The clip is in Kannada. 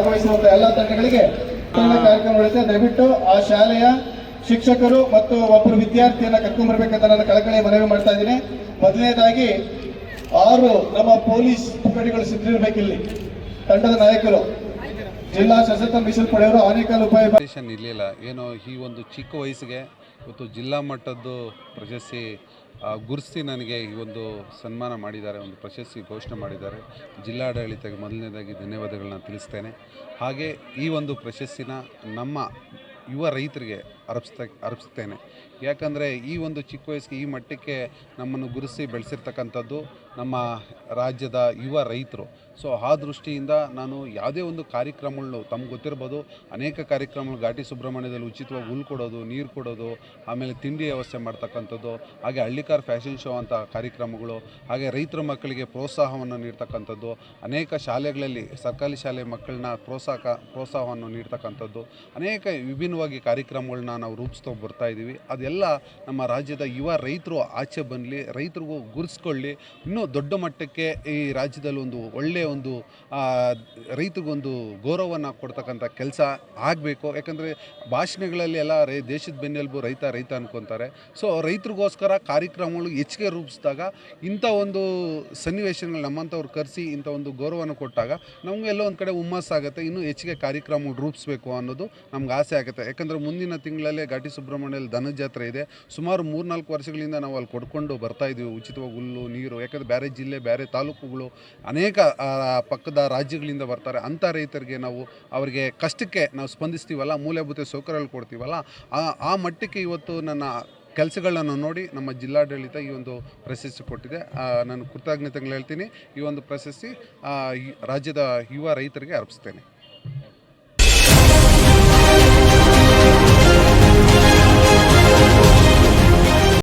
ಭಾಗವಹಿಸುವಂತಹ ಎಲ್ಲ ತಂಡಗಳಿಗೆ ಕಾರ್ಯಕ್ರಮ ನಡೆಸಿ, ದಯವಿಟ್ಟು ಆ ಶಾಲೆಯ ಶಿಕ್ಷಕರು ಮತ್ತು ಒಬ್ಬರು ವಿದ್ಯಾರ್ಥಿಯನ್ನ ಕರ್ಕೊಂಡ್ ಬರಬೇಕಂತ ನಾನು ಕಳಕಳಿ ಮನವಿ ಮಾಡ್ತಾ ಇದ್ದೀನಿ. ಮೊದಲನೇದಾಗಿ, ಆರು ನಮ್ಮ ಪೊಲೀಸ್ ತುಕಡಿಗಳು ಸಿದ್ಧಿರ್ಬೇಕಿಲ್ಲಿ ತಂಡದ ನಾಯಕರು, ಜಿಲ್ಲಾ ಸಶಸ್ತ್ರ ಮೀಸಲು ಪಡೆಯವರು ಆನೇಕಲ್ ಉಪಾಯ ಇರಲಿಲ್ಲ. ಏನೋ ಈ ಒಂದು ಚಿಕ್ಕ ವಯಸ್ಸಿಗೆ ಇವತ್ತು ಜಿಲ್ಲಾ ಮಟ್ಟದ್ದು ಪ್ರಶಸ್ತಿ ಗುರ್ಸಿ ನನಗೆ ಈ ಒಂದು ಸನ್ಮಾನ ಮಾಡಿದ್ದಾರೆ, ಒಂದು ಪ್ರಶಸ್ತಿ ಘೋಷಣೆ ಮಾಡಿದ್ದಾರೆ. ಜಿಲ್ಲಾಡಳಿತಕ್ಕೆ ಮೊದಲನೇದಾಗಿ ಧನ್ಯವಾದಗಳನ್ನ ತಿಳಿಸ್ತೇನೆ. ಹಾಗೆ ಈ ಒಂದು ಪ್ರಶಸ್ತಿನ ನಮ್ಮ ಯುವ ರೈತರಿಗೆ ಅರ್ಪಿಸ್ತಾ, ಅರ್ಪಿಸ್ತೇನೆ. ಯಾಕಂದರೆ ಈ ಒಂದು ಚಿಕ್ಕ ವಯಸ್ಸಿಗೆ ಈ ಮಟ್ಟಕ್ಕೆ ನಮ್ಮನ್ನು ಗುರುಸಿ ಬೆಳೆಸಿರ್ತಕ್ಕಂಥದ್ದು ನಮ್ಮ ರಾಜ್ಯದ ಯುವ ರೈತರು. ಸೊ ಆ ದೃಷ್ಟಿಯಿಂದ ನಾನು ಯಾವುದೇ ಒಂದು ಕಾರ್ಯಕ್ರಮಗಳು ತಮ್ಗೆ ಗೊತ್ತಿರ್ಬೋದು, ಅನೇಕ ಕಾರ್ಯಕ್ರಮಗಳು ಘಾಟಿ ಸುಬ್ರಹ್ಮಣ್ಯದಲ್ಲಿ ಉಚಿತವಾಗಿ ಹುಲ್ ಕೊಡೋದು, ನೀರು ಕೊಡೋದು, ಆಮೇಲೆ ತಿಂಡಿ ವ್ಯವಸ್ಥೆ ಮಾಡ್ತಕ್ಕಂಥದ್ದು, ಹಾಗೆ ಹಳ್ಳಿಕಾರ್ ಫ್ಯಾಷನ್ ಶೋ ಅಂತ ಕಾರ್ಯಕ್ರಮಗಳು, ಹಾಗೆ ರೈತರ ಮಕ್ಕಳಿಗೆ ಪ್ರೋತ್ಸಾಹವನ್ನು ನೀಡ್ತಕ್ಕಂಥದ್ದು, ಅನೇಕ ಶಾಲೆಗಳಲ್ಲಿ, ಸರ್ಕಾರಿ ಶಾಲೆ ಮಕ್ಕಳನ್ನ ಪ್ರೋತ್ಸಾಹ ಪ್ರೋತ್ಸಾಹವನ್ನು ನೀಡ್ತಕ್ಕಂಥದ್ದು, ಅನೇಕ ವಿಭಿನ್ನವಾಗಿ ಕಾರ್ಯಕ್ರಮಗಳನ್ನ ನಾವು ರೂಪಿಸ್ತಾ ಬರ್ತಾ ಇದ್ದೀವಿ. ಅದೆಲ್ಲ ನಮ್ಮ ರಾಜ್ಯದ ಯುವ ರೈತರು ಆಚೆ ಬನ್ನಲಿ ರೈತರಿಗೂ ಗುರುಸ್ಕೊಳ್ಳಿ. ಇನ್ನೂ ದೊಡ್ಡ ಮಟ್ಟಕ್ಕೆ ಈ ರಾಜ್ಯದಲ್ಲಿ ಒಂದು ಒಳ್ಳೆಯ ಒಂದು ರೈತಗೊಂದು ಗೌರವವನ್ನು ಕೊಡ್ತಕ್ಕಂಥ ಕೆಲಸ ಆಗಬೇಕು. ಯಾಕಂದರೆ ಭಾಷಣಗಳಲ್ಲಿ ಎಲ್ಲ ರೈ, ದೇಶದ ಬೆನ್ನೆಲುಬು ರೈತ ರೈತ ಅನ್ಕೊತಾರೆ. ಸೊ ರೈತರಿಗೋಸ್ಕರ ಕಾರ್ಯಕ್ರಮಗಳು ಹೆಚ್ಚಿಗೆ ರೂಪಿಸಿದಾಗ, ಇಂಥ ಒಂದು ಸನ್ನಿವೇಶಗಳು ನಮ್ಮಂಥವ್ರು ಕರೆಸಿ ಇಂಥ ಒಂದು ಗೌರವವನ್ನು ಕೊಟ್ಟಾಗ, ನಮಗೆ ಎಲ್ಲೋ ಒಂದು ಕಡೆ ಹುಮ್ಮಸ್ಸಾಗುತ್ತೆ ಇನ್ನೂ ಹೆಚ್ಚಿಗೆ ಕಾರ್ಯಕ್ರಮಗಳು ರೂಪಿಸಬೇಕು ಅನ್ನೋದು ನಮ್ಗೆ ಆಸೆ ಆಗುತ್ತೆ. ಯಾಕಂದರೆ ಮುಂದಿನ ತಿಂಗಳಲ್ಲೇ ಘಾಟಿ ಸುಬ್ರಹ್ಮಣ್ಯಲ್ಲಿ ದನ ಜಾತ್ರೆ ಇದೆ. ಸುಮಾರು ಮೂರ್ನಾಲ್ಕು ವರ್ಷಗಳಿಂದ ನಾವು ಅಲ್ಲಿ ಕೊಡ್ಕೊಂಡು ಬರ್ತಾ ಇದ್ದೀವಿ ಉಚಿತವಾಗಿ ಹುಲ್ಲು, ನೀರು, ಯಾಕಂದರೆ ಬೇರೆ ಜಿಲ್ಲೆ ಬೇರೆ ತಾಲೂಕುಗಳು ಅನೇಕ ಪಕ್ಕದ ರಾಜ್ಯಗಳಿಂದ ಬರ್ತಾರೆ ಅಂಥ ರೈತರಿಗೆ ನಾವು ಅವರಿಗೆ ಕಷ್ಟಕ್ಕೆ ನಾವು ಸ್ಪಂದಿಸ್ತೀವಲ್ಲ, ಮೂಲಭೂತ ಸೌಕರ್ಯಗಳು ಕೊಡ್ತೀವಲ್ಲ, ಆ ಮಟ್ಟಕ್ಕೆ ಇವತ್ತು ನನ್ನ ಕೆಲಸಗಳನ್ನು ನೋಡಿ ನಮ್ಮ ಜಿಲ್ಲಾಡಳಿತ ಈ ಒಂದು ಪ್ರಶಸ್ತಿ ಕೊಟ್ಟಿದೆ. ನಾನು ಕೃತಜ್ಞತೆಗಳು ಹೇಳ್ತೀನಿ. ಈ ಒಂದು ಪ್ರಶಸ್ತಿ ರಾಜ್ಯದ ಯುವ ರೈತರಿಗೆ ಅರ್ಪಿಸ್ತೇನೆ.